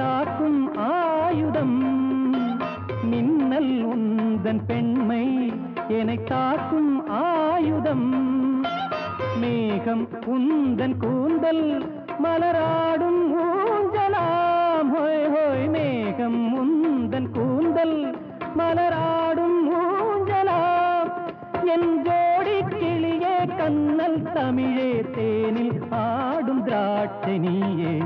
காக்கும் ஆயுதம். மின்னல் உந்தன் பெண்மை என்னை காக்கும் ஆயுதம். மேகம் உந்தன் கூந்தல் மலராடும் ஊஞ்சலாம். ஹோய் ஹோய் மேகம் உந்தன் கூந்தல் மலராடும் ஊஞ்சலாம். என் ஜோடி கிளியே கண்ணல் தமிழே தேனில் ஆடும் திராட்சை நீயே.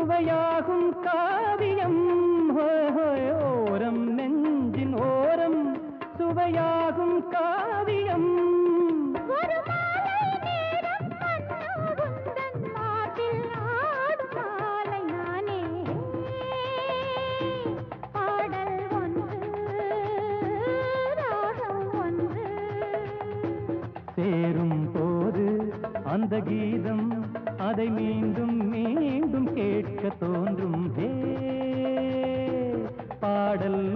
சுவையாகும் காவியம். ஓரம் நெஞ்சின் ஓரம். சுவையாகும் காவியம். சேரும் போது அந்த கீதம் அதை மீண்டும் மீண்டும் கேட்க தோன்றும். பாடல்